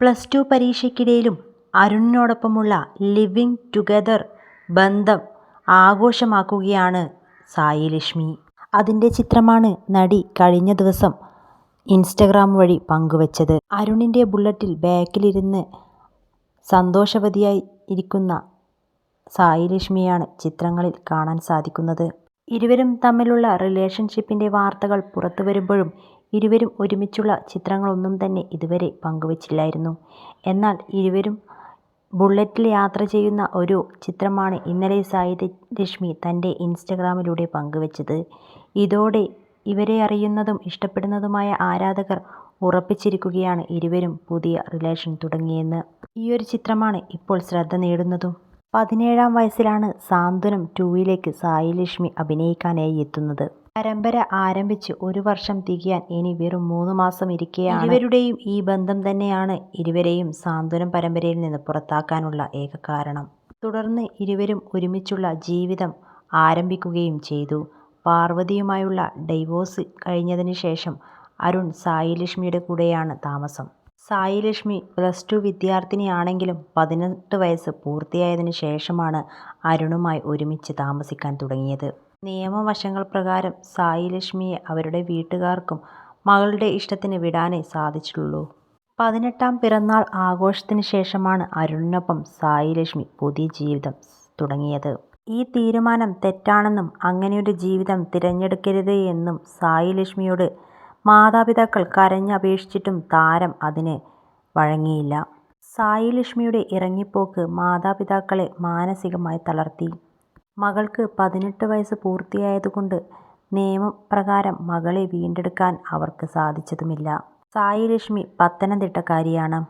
Plus two പരീക്ഷയ്ക്കിടയിലും അരുണിനോടൊപ്പമുള്ള living together ബന്ധം ആഘോഷമാക്കുകയാണ് സായി ലക്ഷ്മി. അതിന്റെ ചിത്രമാണ് നടി കഴിഞ്ഞ ദിവസം ഇൻസ്റ്റഗ്രാം വഴി പങ്കുവച്ചത്. അരുണിന്റെ ബുള്ളറ്റിൽ ബാക്കിലിരുന്ന് സന്തോഷവതിയായി ഇരിക്കുന്ന സായി ലക്ഷ്മിയാണ് ചിത്രങ്ങളിൽ കാണാൻ സാധിക്കുന്നത്. ഇരുവരും തമ്മിലുള്ള റിലേഷൻഷിപ്പിന്റെ വാർത്തകൾ പുറത്തുവരുമ്പോഴും ഇരുവരും ഒരുമിച്ചുള്ള ചിത്രങ്ങളൊന്നും തന്നെ ഇതുവരെ പങ്കുവച്ചില്ലായിരുന്നു. എന്നാൽ ഇരുവരും ബുള്ളറ്റിൽ യാത്ര ചെയ്യുന്ന ഒരു ചിത്രമാണ് ഇന്നലെ ലക്ഷ്മി തന്റെ ഇൻസ്റ്റഗ്രാമിലൂടെ പങ്കുവച്ചത്. ഇതോടെ ഇവരെ അറിയുന്നതും ഇഷ്ടപ്പെടുന്നതുമായ ആരാധകർ ഉറപ്പിച്ചിരിക്കുകയാണ് ഇരുവരും പുതിയ റിലേഷൻ തുടങ്ങിയെന്ന്. ഈയൊരു ചിത്രമാണ് ഇപ്പോൾ ശ്രദ്ധ നേടുന്നതും. പതിനേഴാം വയസ്സിലാണ് സാന്ത്വനം ടൂവിലേക്ക് സായി ലക്ഷ്മി അഭിനയിക്കാനായി എത്തുന്നത്. പരമ്പര ആരംഭിച്ച് ഒരു വർഷം തികയാൻ ഇനി വെറും മൂന്ന് മാസം ഇരിക്കുകയാണ് ഇരുവരുടെയും ഈ ബന്ധം തന്നെയാണ് ഇരുവരെയും സാന്ത്വനം പരമ്പരയിൽ നിന്ന് പുറത്താക്കാനുള്ള ഏക കാരണം. തുടർന്ന് ഇരുവരും ഒരുമിച്ചുള്ള ജീവിതം ആരംഭിക്കുകയും ചെയ്തു. പാർവതിയുമായുള്ള ഡൈവോഴ്സ് കഴിഞ്ഞതിന് ശേഷം അരുൺ സായി ലക്ഷ്മിയുടെ കൂടെയാണ് താമസം. സായി ലക്ഷ്മി പ്ലസ് ടു വിദ്യാർത്ഥിനിയാണെങ്കിലും പതിനെട്ട് വയസ്സ് പൂർത്തിയായതിനു ശേഷമാണ് അരുണുമായി ഒരുമിച്ച് താമസിക്കാൻ തുടങ്ങിയത്. നിയമവശങ്ങൾ പ്രകാരം സായി ലക്ഷ്മിയെ അവരുടെ വീട്ടുകാർക്കും മകളുടെ ഇഷ്ടത്തിന് വിടാനേ സാധിച്ചിട്ടുള്ളൂ പതിനെട്ടാം പിറന്നാൾ ആഘോഷത്തിന് ശേഷമാണ് അരുണിനൊപ്പം സായി ലക്ഷ്മി പുതിയ ജീവിതം തുടങ്ങിയത്. ഈ തീരുമാനം തെറ്റാണെന്നും അങ്ങനെയൊരു ജീവിതം തിരഞ്ഞെടുക്കരുത് എന്നും സായി ലക്ഷ്മിയോട് മാതാപിതാക്കൾ കരഞ്ഞപേക്ഷിച്ചിട്ടും താരം അതിന് വഴങ്ങിയില്ല. സായി ലക്ഷ്മിയുടെ ഇറങ്ങിപ്പോക്ക് മാതാപിതാക്കളെ മാനസികമായി തളർത്തി. മകൾക്ക് പതിനെട്ട് വയസ്സ് പൂർത്തിയായതുകൊണ്ട് നിയമപ്രകാരം മകളെ വീണ്ടെടുക്കാൻ അവർക്ക് സാധിച്ചതുമില്ല. സായി ലക്ഷ്മി പത്തനംതിട്ടക്കാരിയാണ്.